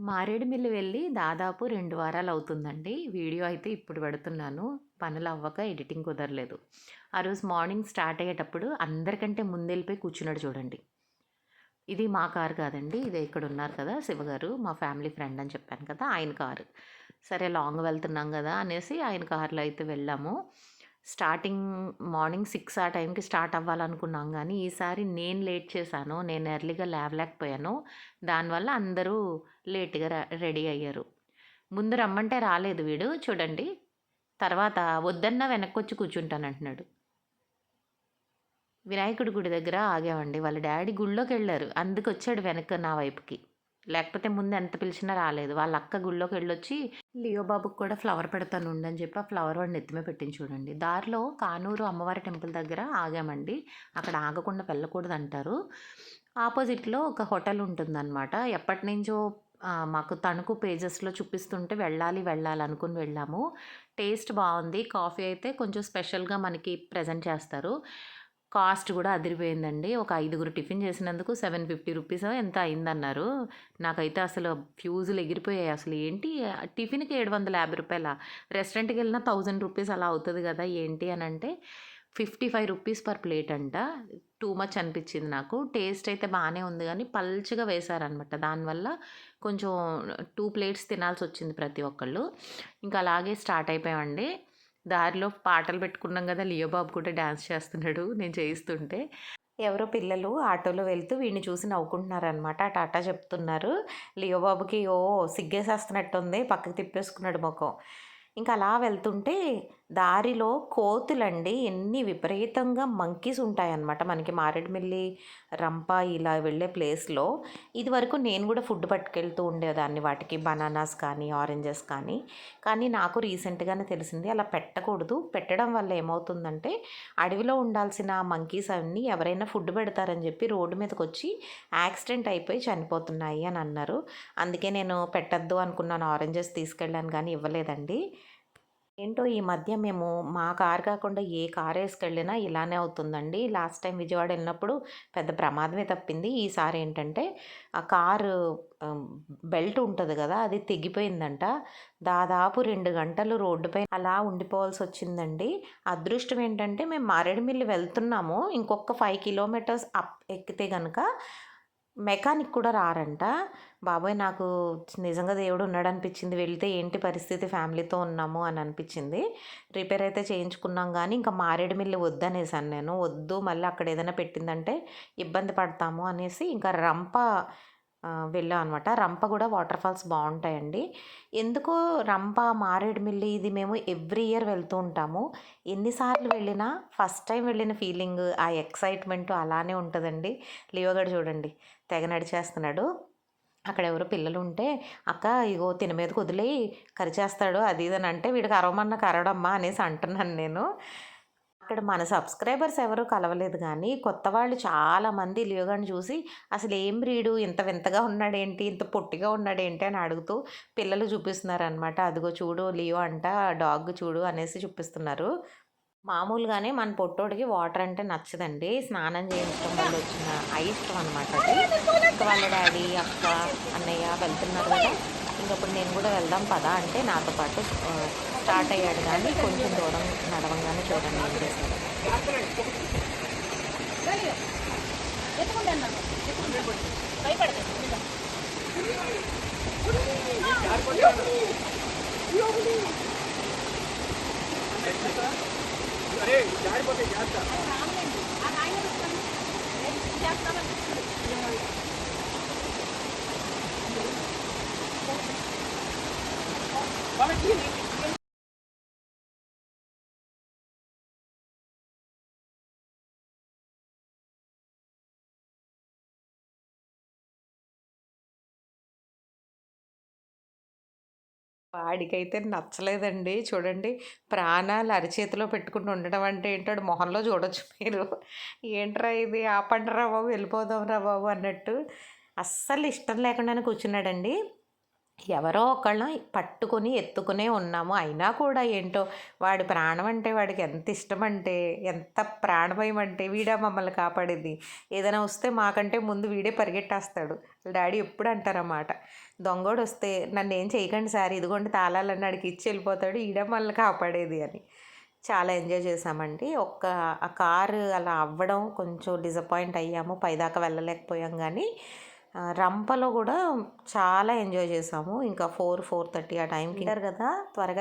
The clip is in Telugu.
మారేడుమిల్లి వెళ్ళి దాదాపు రెండు వారాలు అవుతుందండి. వీడియో అయితే ఇప్పుడు పెడుతున్నాను. పనులు అవ్వక ఎడిటింగ్ కుదరలేదు. ఆ రోజు మార్నింగ్ స్టార్ట్ అయ్యేటప్పుడు అందరికంటే ముందెళ్ళిపోయి కూర్చున్నాడు చూడండి. ఇది మా కారు కాదండి. ఇదే ఇక్కడ ఉన్నారు కదా! శివగారు మా ఫ్యామిలీ ఫ్రెండ్ అని చెప్పాను కదా! ఆయన కారు. సరే లాంగ్ వెళ్తున్నాం కదా! అనేసి ఆయన కార్‌లో అయితే వెళ్ళాము. స్టార్టింగ్ మార్నింగ్ సిక్స్ ఆ టైంకి స్టార్ట్ అవ్వాలనుకున్నాం కానీ ఈసారి నేను లేట్ చేశాను. నేను ఎర్లీగా లేవలేకపోయాను. దానివల్ల అందరూ లేట్‌గా రెడీ అయ్యారు. ముందు రమ్మంటే రాలేదు వీడు చూడండి. తర్వాత వద్దన్నా వెనక్కొచ్చి కూర్చుంటానంటున్నాడు. వినాయకుడి గుడి దగ్గర ఆగామండి. వాళ్ళ డాడీ గుడిలోకి వెళ్ళారు అందుకు వచ్చాడు వెనక నా వైపుకి. లేకపోతే ముందు ఎంత పిలిచినా రాలేదు. వాళ్ళ అక్క గుళ్ళోకి లియో బాబుకి కూడా ఫ్లవర్ పెడతాను ఉండని అని చెప్పి ఆ ఫ్లవర్ వాడిని ఎత్తిమే పెట్టించి చూడండి. దారిలో కానూరు అమ్మవారి టెంపుల్ దగ్గర ఆగామండి. అక్కడ ఆగకుండా వెళ్ళకూడదు అంటారు ఆపోజిట్‌లో ఒక హోటల్ ఉంటుందనమాట. ఎప్పటినుంచో నుంచో మాకు తణుకు పేజెస్‌లో చూపిస్తుంటే వెళ్ళాలి, వెళ్ళాలి అనుకుని వెళ్ళాము. టేస్ట్ బాగుంది కాఫీ అయితే కొంచెం స్పెషల్‌గా మనకి ప్రెజెంట్ చేస్తారు. కాస్ట్ కూడా అదిరిపోయిందండి. ఒక ఐదుగురు టిఫిన్ చేసినందుకు సెవెన్ ఫిఫ్టీ రూపీస్ ఎంత అయిందన్నారు. నాకైతే అసలు ఫ్యూజులు ఎగిరిపోయాయి. అసలు ఏంటి టిఫిన్‌కి ఏడు వందల యాభై రూపాయల రెస్టారెంట్కి వెళ్ళినా థౌజండ్ రూపీస్ అలా అవుతుంది కదా! ఏంటి అని అంటే fifty five rupees per plate అంట. టూ మచ్ అనిపించింది నాకు. టేస్ట్ అయితే బాగానే ఉంది కానీ పల్చగా వేశారనమాట. దానివల్ల కొంచెం టూ ప్లేట్స్ తినాల్సి వచ్చింది ప్రతి ఒక్కళ్ళు. ఇంకా అలాగే స్టార్ట్ అయిపోయామండి. దారిలో పాటలు పెట్టుకున్నాం కదా! లియో బాబు కూడా డాన్స్ చేస్తున్నాడు నేను చేయిస్తుంటే. ఎవరో పిల్లలు ఆటోలో వెళ్తూ వీడిని చూసి నవ్వుకుంటున్నారనమాట. టాటా చెప్తున్నారు. లియోబాబుకి ఓ ఓహ్! సిగ్గేసేస్తున్నట్టుంది. పక్కకి తిప్పేసుకున్నాడు ముఖం ఇంకా అలా వెళ్తుంటే దారిలో కోతులండి ఎన్ని విపరీతంగా మంకీస్ ఉంటాయన్నమాట. మనకి మారేడుమిల్లి, రంప ఇలా వెళ్ళే ప్లేస్‌లో. ఇదివరకు నేను కూడా ఫుడ్ పట్టుకెళ్తూ ఉండేదాన్ని వాటికి బనానాస్ కానీ, ఆరెంజెస్ కానీ. కానీ నాకు రీసెంట్‌గానే తెలిసింది అలా పెట్టకూడదు. పెట్టడం వల్ల ఏమవుతుందంటే అడవిలో ఉండాల్సిన మంకీస్ అన్నీ ఎవరైనా ఫుడ్ పెడతారని చెప్పి రోడ్డు మీదకి వచ్చి యాక్సిడెంట్ అయిపోయి చనిపోతున్నాయి అని అన్నారు. అందుకే నేను పెట్టద్దు అనుకున్నాను. ఆరెంజెస్ తీసుకెళ్ళాను కానీ ఇవ్వలేదండి. ఏంటో ఈ మధ్య మేము మా కారు కాకుండా ఏ కార్ వేసుకెళ్ళినా ఇలానే అవుతుందండి. లాస్ట్ టైం విజయవాడ వెళ్ళినప్పుడు పెద్ద ప్రమాదమే తప్పింది. ఈసారి ఏంటంటే ఆ కారు బెల్ట్ ఉంటుంది కదా! అది తెగిపోయిందంట. దాదాపు రెండు గంటలు రోడ్డుపై అలా ఉండిపోవాల్సి వచ్చిందండి అదృష్టం ఏంటంటే మేము మారేడుమిల్లి వెళ్తున్నాము. ఇంకొక ఫైవ్ కిలోమీటర్స్ అప్ ఎక్కితే గనక మెకానిక్ కూడా రారంట. బాబోయ్! నాకు నిజంగా దేవుడు ఉన్నాడనిపించింది. వెళ్తే ఏంటి పరిస్థితి ఫ్యామిలీతో ఉన్నాము అని అనిపించింది. రిపేర్ అయితే చేయించుకున్నాం కానీ ఇంకా మారేడుమిల్లి వద్దనేసాను నేను. వద్దు మళ్ళీ అక్కడ ఏదైనా పెట్టిందంటే ఇబ్బంది పడతాము అనేసి ఇంకా రంప వెళ్ళాం అనమాట. రంప కూడా వాటర్ ఫాల్స్ బాగుంటాయండి ఎందుకో రంప, మారేడుమిల్లి ఇది మేము ఎవ్రీ ఇయర్ వెళ్తూ ఉంటాము. ఎన్నిసార్లు వెళ్ళినా ఫస్ట్ టైం వెళ్ళిన ఫీలింగ్, ఆ ఎక్సైట్‌మెంట్ అలానే ఉంటుందండి లియో చూడండి తెగ నడిచేస్తున్నాడు. అక్కడ ఎవరో పిల్లలు ఉంటే "అక్క ఇగో తిన మీదకి వదిలేయి కరిచేస్తాడు" అది ఇది అని అంటే వీడికి అరవమన్న కరవడమ్మా అనేసి అంటున్నాను నేను. అక్కడ మన సబ్స్క్రైబర్స్ ఎవరు కలవలేదు కానీ కొత్త వాళ్ళు చాలామంది లియోగాని చూసి "అసలు ఏం బ్రీడు ఇంత వింతగా ఉన్నాడేంటి? ఇంత పొట్టిగా ఉన్నాడేంటి?" అని అడుగుతూ పిల్లలు చూపిస్తున్నారనమాట. అదిగో చూడు లియో అంట డాగ్ చూడు అనేసి చూపిస్తున్నారు. మామూలుగానే మన పొట్టోడికి వాటర్ అంటే నచ్చదండి. స్నానం చేయించడం వల్ల వచ్చిన అయిష్టం అనమాట అది. వాళ్ళ డాడీ అక్క, అన్నయ్య వెళ్తున్నారు కదా! ఇంకప్పుడు నేను కూడా వెళ్దాం పదా అంటే నాతో పాటు స్టార్ట్ అయ్యాడు కానీ కొంచెం దూరం నడవంగానే చూడండి ఏం చేశాడో. వాడికైతే నచ్చలేదండి. చూడండి ప్రాణాలు అరిచేతిలో పెట్టుకుని ఉండడం అంటే ఏంటో మొహంలో చూడొచ్చు మీరు. ఏంట్రా ఇది ఆపండిరా బాబు వెళ్ళిపోదాం రా బాబు అన్నట్టు. అస్సలు ఇష్టం లేకుండానే కూర్చున్నాడండి. ఎవరో ఒకళ్ళం పట్టుకొని ఎత్తుకునే ఉన్నాము అయినా కూడా ఏంటో వాడి ప్రాణం అంటే వాడికి ఎంత ఇష్టం అంటే ఎంత ప్రాణభయం అంటే వీడా మమ్మల్ని కాపాడేది. ఏదైనా వస్తే మాకంటే ముందు వీడే పరిగెట్టేస్తాడు. డాడీ ఎప్పుడు అంటారన్నమాట. దొంగోడు వస్తే నన్ను ఏం చేయకండి సార్ ఇదిగోండి తాళాలన్నీ అడిగి ఇచ్చి వెళ్ళిపోతాడు ఈడ మనల్ని కాపాడేది అని. చాలా ఎంజాయ్ చేసామండి ఒక్క ఆ కారు అలా అవ్వడం కొంచెం డిసప్పాయింట్ అయ్యాము పైదాకా వెళ్ళలేకపోయాం కానీ రంపలో కూడా చాలా ఎంజాయ్ చేసాము. ఇంకా ఫోర్ ఫోర్ థర్టీ ఆ టైంకి. కదా త్వరగా